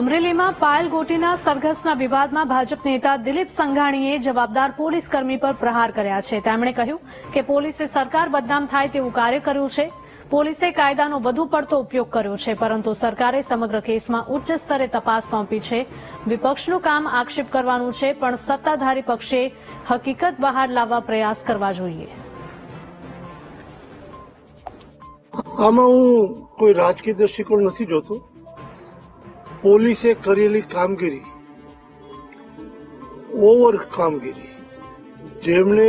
અમરેલીમાં પાયલ ગોટીના સરઘસના વિવાદમાં ભાજપ નેતા દિલીપ સંઘાણીએ જવાબદાર પોલીસ કર્મી પર પ્રહાર કર્યા છે. તેમણે કહ્યું કે પોલીસે સરકાર બદનામ થાય તેવું કાર્ય કર્યું છે. પોલીસે કાયદાનો વધુ પડતો ઉપયોગ કર્યો છે, પરંતુ સરકારે સમગ્ર કેસમાં ઉચ્ચ સ્તરે તપાસ સોંપી છે. વિપક્ષનું કામ આક્ષેપ કરવાનું છે, પણ સત્તાધારી પક્ષે હકીકત બહાર લાવવા પ્રયાસ કરવા જોઈએ. આમાં હું કોઈ રાજકીય દ્રષ્ટિકોણ નથી જોતો. પોલીસે કરેલી કામગીરી, ઓવર કામગીરી જેમણે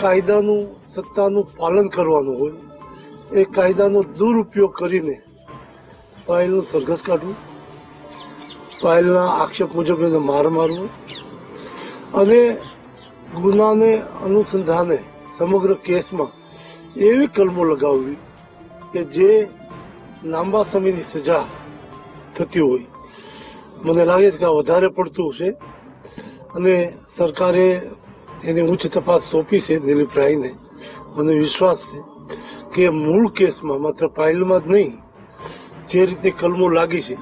કાયદાનું, સત્તાનું પાલન કરવાનું હોય, એ કાયદાનો દુરુપયોગ કરીને પાયલનું સરઘસ કાઢવું, પાયલના આક્ષેપ મુજબ એને માર મારવો અને ગુનાને અનુસંધાને સમગ્ર કેસમાં એવી કલમો લગાવવી કે જે લાંબા સમયની સજા થતી હોય. મને લાગે છે કે આ વધારે પડતું છે અને સરકારે એની ઉચ્ચ તપાસ સોંપી છે દિલીપ રાયને. મને વિશ્વાસ છે કે મૂળ કેસમાં માત્ર પાયલમાં જ નહીં, જે રીતે કલમો લાગી છે,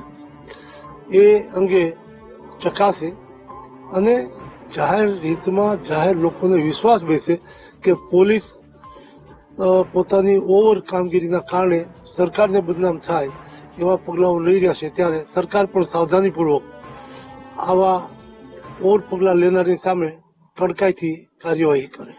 એ અંગે ચકાસે અને જાહેર હિતમાં જાહેર લોકોને વિશ્વાસ બેસે કે પોલીસ પોતાની ઓવર કામગીરીના કારણે સરકારને બદનામ થાય એવા પગલાઓ લઈ રહ્યા છે ત્યારે સરકાર પણ સાવધાનીપૂર્વક આવા ઓર પગલાં લેનારની સામે કડકાઈથી કાર્યવાહી કરે.